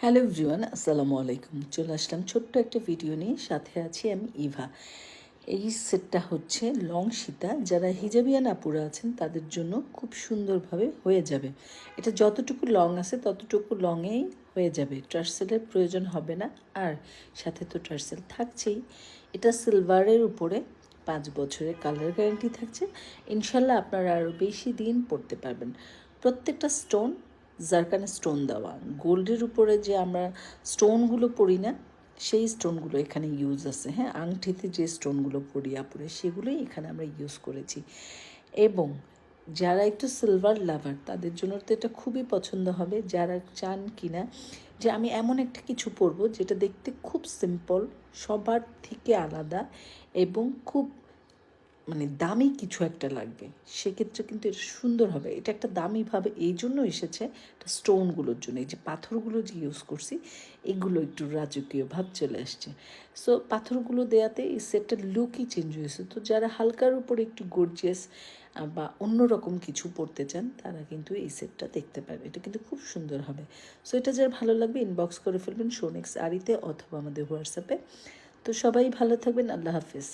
Hello everyone, আসসালামু আলাইকুম। চলে আসলাম ছোট্ট একটা ভিডিও নিয়ে। সাথে আছি আমি ইভা। এই সেটটা হচ্ছে লং সীতা। যারা হিজাবিয়ান আপুরা আছেন, তাদের জন্য খুব সুন্দরভাবে হয়ে যাবে। এটা যতটুকু লং আছে, ততটুকু লংয়েই হয়ে যাবে। টার্সেলের প্রয়োজন হবে না। আর সাথে তো টার্সেল থাকছেই। এটা সিলভারের উপরে পাঁচ বছরের কালার গ্যারান্টি থাকছে। ইনশাল্লাহ আপনারা আরও বেশি দিন পড়তে পারবেন। প্রত্যেকটা স্টোন জারকানে স্টোন দেওয়া। গোল্ডের উপরে যে আমরা স্টোনগুলো পড়ি না, সেই স্টোনগুলো এখানে ইউজ আছে। হ্যাঁ আংটিতে যে স্টোনগুলো পরি আপুরে, সেগুলোই এখানে আমরা ইউজ করেছি। এবং যারা একটু সিলভার লাভার তাদের জন্য তো এটা খুবই পছন্দ হবে। যারা চান কিনা, যে আমি এমন একটা কিছু পরবো, যেটা দেখতে খুব সিম্পল সবার থেকে আলাদা এবং খুব মানে দামি কিছু একটা লাগবে, সেক্ষেত্রে কিন্তু এটা সুন্দর হবে। এটা একটা দামিভাবে এই জন্য এসেছে এটা স্টোনগুলোর জন্য। এই যে পাথরগুলো যে ইউজ করছি, এগুলো একটু রাজকীয় ভাব চলে আসছে। সো পাথরগুলো দেয়াতে এই সেটটার লুকই চেঞ্জ হয়েছে। তো যারা হালকার উপরে একটু গর্জিয়াস বা অন্যরকম কিছু পড়তে চান, তারা কিন্তু এই সেটটা দেখতে পাবে এটা কিন্তু খুব সুন্দর হবে। সো এটা যার ভালো লাগবে ইনবক্স করে ফেলবেন শোনেক্স আরিতে অথবা আমাদের হোয়াটসঅ্যাপে তো সবাই ভালো থাকবেন, আল্লাহ হাফিজ।